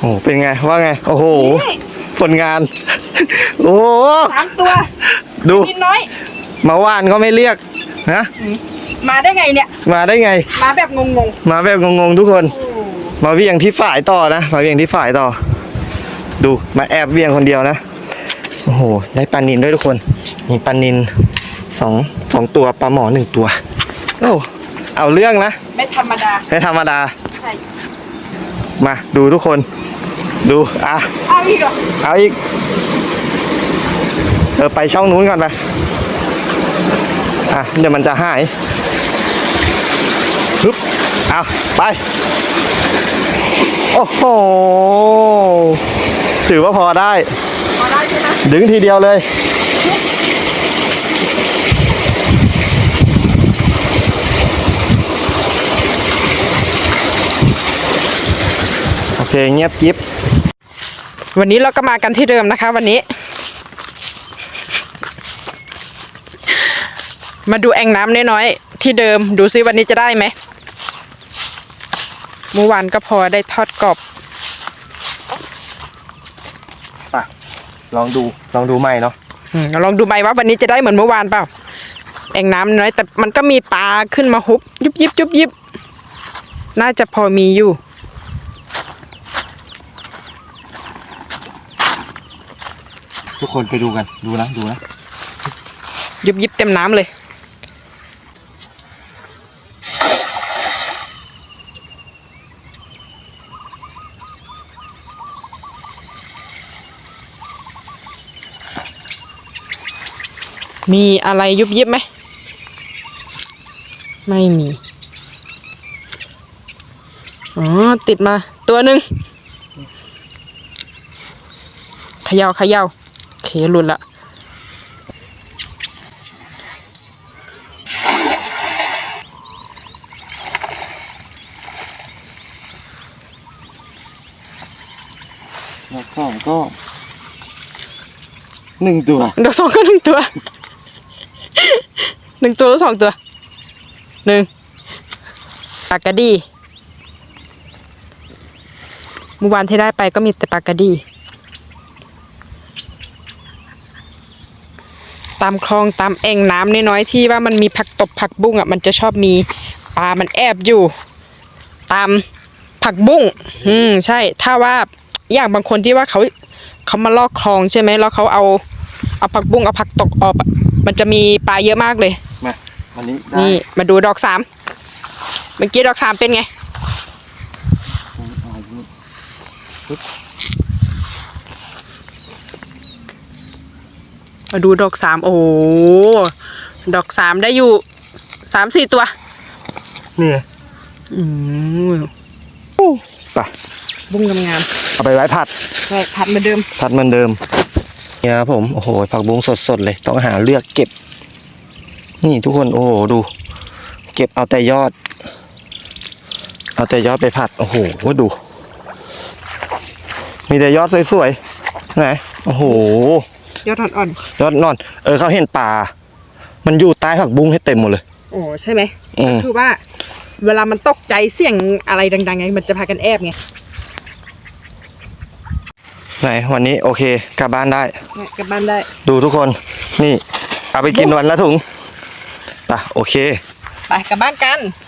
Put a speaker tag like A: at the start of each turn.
A: โอ้เป็นไงว่าไง โอ้โห
B: นี่
A: ผลงาน โอ้โห
B: สามตัว
A: ดู
B: นิดน้อย
A: มาว่านก็ไม่เรียกนะ
B: มาได้ไงเนี่ย
A: มาได้ไง
B: มาแบบงง
A: มาแบบงงๆทุกคน
B: ๆโอ้
A: มาเวียงที่ฝ่ายต่อนะมาเวียงที่ฝ่ายต่อ ดูมาแอบเวียงคนเดียวนะโอ้โหได้ปลานินด้วยทุกคนมีปลานินสองสองตัวปลาหมอหนึ่งตัวโอ้เอาเรื่องนะ
B: ไม่ธรรมดา
A: ไม่ธรรมดา
B: ใช่
A: มาดูทุกคน ดูอะ
B: เอาอีกเหรอ
A: เอาอีกเออไปช่องนู้นก่อนไปอะเดี๋ยวมันจะหายฮึบเอาไป โอ้โหถือว่าพอได้
B: พอได้ใช่ไหม
A: ดึงทีเดียวเลย เคเงียบจิ๊บ
B: วันนี้เราก็มากันที่เดิมนะคะ วันนี้ มาดูแอ่งน้ำน้อยๆที่เดิมดูซิวันนี้จะได้ไหมเมื่อวานก็พอได้ทอดกรอบ
A: ไปลองดูลองดูใหม่เนาะ
B: อืมลองดูไหมว่าวันนี้จะได้เหมือนเมื่อวานเปล่าแอ่งน้ำน้อยแต่มันก็มีปลาขึ้นมาฮุบยุบยิบยุบยิบน่าจะพอมีอยู่
A: ทุกคนไปดูกัน ดูนะ ดูนะ
B: ยุบยิบเต็มน้ำเลย มีอะไรยุบยิบไหม ไม่มี อ๋อ ติดมาตัวหนึ่งเขย่าเขย่า เคหลุดละ
A: แล้วสองก็หนึ่งตัว
B: ดอกสองก็หนึ่งตัวหนึ่งตัวหรือสองตัวหนึ่งปากกาดีเมื่อวานที่ได้ไปก็มีแต่ปากกาดี ตามคลองตามแอ่งน้ำน้อยๆที่ว่ามันมีผักตบผักบุ้งอะมันจะชอบมีปลามันแอบอยู่ ตามผักบุ้งอืมใช่ ถ้าว่าอย่างบางคนที่ว่าเขาเขามาลอกคลองใช่ไหมแล้วเขาเอาเอาผักบุ้งเอาผักตกออกอะมันจะมีปลาเยอะมากเลย
A: มาวันนี้ได้
B: นี่มาดูดอกสามเมื่อกี้ดอกสามเป็นไง
A: เอาอย่างนี้ปึ๊บ
B: มาดูดอกสามโอ้โหดอกสามได้อยู่สามสี่ตัว
A: นี่
B: อืม
A: ไป
B: บุ้งงาม
A: เอาไปไว้ผัด
B: ๆใช่ผัดเหมือนเดิม
A: ผัดเหมือนเดิมเนี่ยครับผมโอ้โหผักบุ้งสดๆเลย ต้องหาเลือกเก็บ นี่ทุกคนโอ้โหดู เก็บเอาแต่ยอด เอาแต่ยอดไปผัด โอ้โหดู มีแต่ยอดสวยๆไหนโอ้โห
B: ยอดอ่อน
A: ยอดนอน เออเขาเห็นปลามันอยู่ใต้ผักบุ้งให้เต็มหมดเลย
B: ๆโอ้ใช่ไหม
A: อืม
B: คือว่า เวลามันตกใจเสียงอะไรดังๆไงมันจะพากันแอบไง
A: ไหนวันนี้โอเคกลับบ้านได้
B: เนี่ยกลับบ้านได้
A: ดูทุกคน นี่ เอาไปกินวันละถุงไปโอเค
B: ไปกลับบ้านกัน
A: ไ